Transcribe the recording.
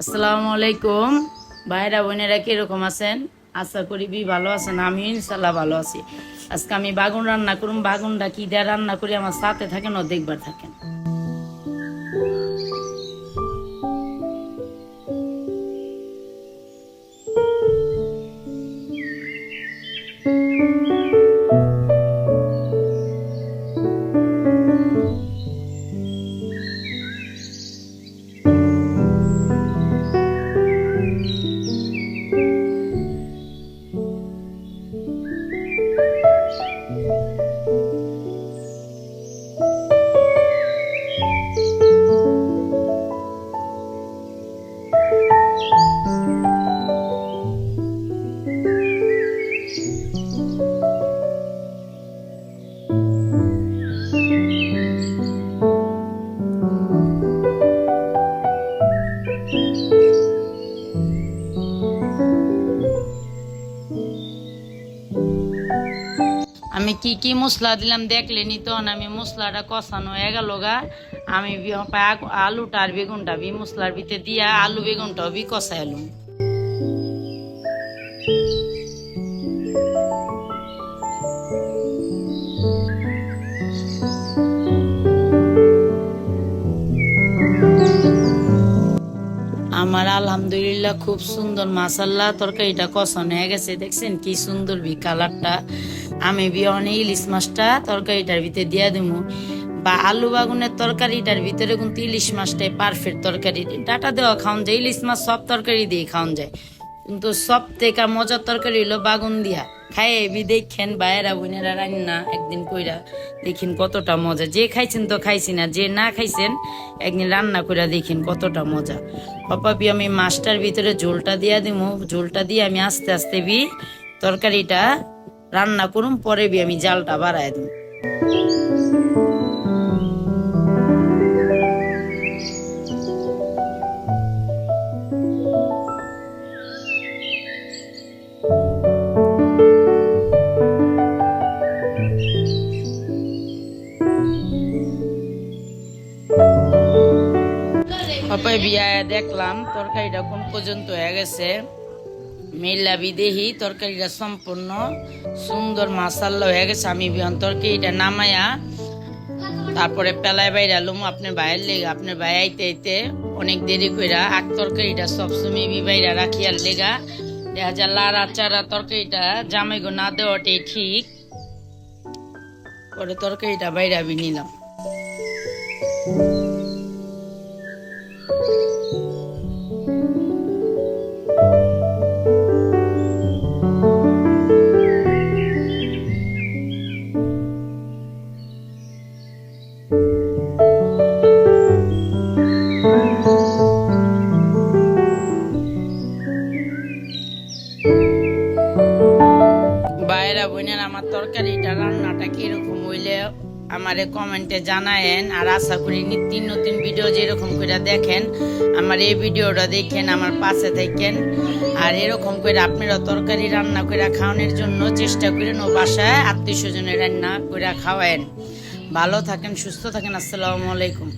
আসসালামু আলাইকুম ভাইরা, বোনেরা কীরকম আছেন? আশা করি বি ভালো আছেন আমি ইনশাল্লাহ ভালো আছি। আজকে আমি বাগুন রান্না করুন বাগুনটা কি দিয়ে রান্না করি? আমার সাথে থাকেন ও দেখবার থাকেন। আমি কি কি মশলা দিলাম দেখলেনি তো আমি মশলাটা কষানো হয়ে গেল গা আমি আলুটা আর বেগুনটা বি মশলার ভিতরে দিয়া আলু বেগুনটাও বি কষাইলুম আমার আলহামদুলিল্লাহ খুব সুন্দর মাসাল্লাহ তরকারিটা কষানো হয়ে গেছে, দেখছেন কি সুন্দর বি কালারটা আমি বি অনেক ইলিশ মাছটা তরকারিটার ভিতরে দিয়া দেবো বা আলু বাগুনের তরকারিটার ভিতরে কিন্তু ইলিশ মাছটাই পারফেক্ট তরকারি ডাটা দেওয়া খাওয়ান যায়, ইলিশ মাছ সব তরকারি দিয়ে খাওয়ান যায়। কিন্তু সব থেকে মজার তরকারি হলো বাগুন দিয়া। খাই এবি দেখেন বাইরা বোনেরা রান্না একদিন কইরা দেখেন কতটা মজা। যে খাইছেন তো খাইছি না, যে না খাইছেন একদিন রান্না কইরা দেখেন কতটা মজা। পাপাপি আমি মাছটার ভিতরে ঝোলটা দিয়া দিব ঝোলটা দিয়ে আমি আস্তে আস্তে বি তরকারিটা রান্না করুম, পরে বি আমি জালটা বাড়ায় দিব পাপাই বিয়ায় দেখলাম, তরকারিটা কোন পর্যন্ত হয়ে গেছে? মেলা বিদেহি, তরকারিটা সম্পূর্ণ সুন্দর মাসাল্লা হয়ে গেছে। আমি বিহন তরকারিটা নামায়া তারপরে পেলায় বাইরে আলুম, আপনার ভাইয়ের লেগে, আপনার ভাই আইতে আইতে অনেক দেরি কইরা আগ তরকারিটা সবসময় বি বাইরা রাখিয়ার লেগা। দেখা যায় লাড়া চারা তরকারিটা জামাই গো না দেওয়াটাই ঠিক। পরে তরকারিটা বাইরে আমি নিলাম। বাইরা বোনের আমার তরকারিটা, রান্নাটা কীরকম হইলে আমারে কমেন্টে জানায়েন। আর আশা করি নিত্য নতুন ভিডিও যেরকম করে দেখেন, আমার এই ভিডিওটা দেখেন, আমার পাশে থাকেন। আর এরকম করে আপনারা তরকারি রান্না করে খাওয়ানোর জন্য চেষ্টা করেন ও বাসায় আত্মীয় স্বজনের রান্না করে খাওয়ায়েন। ভালো থাকেন, সুস্থ থাকেন, আসসালামু আলাইকুম।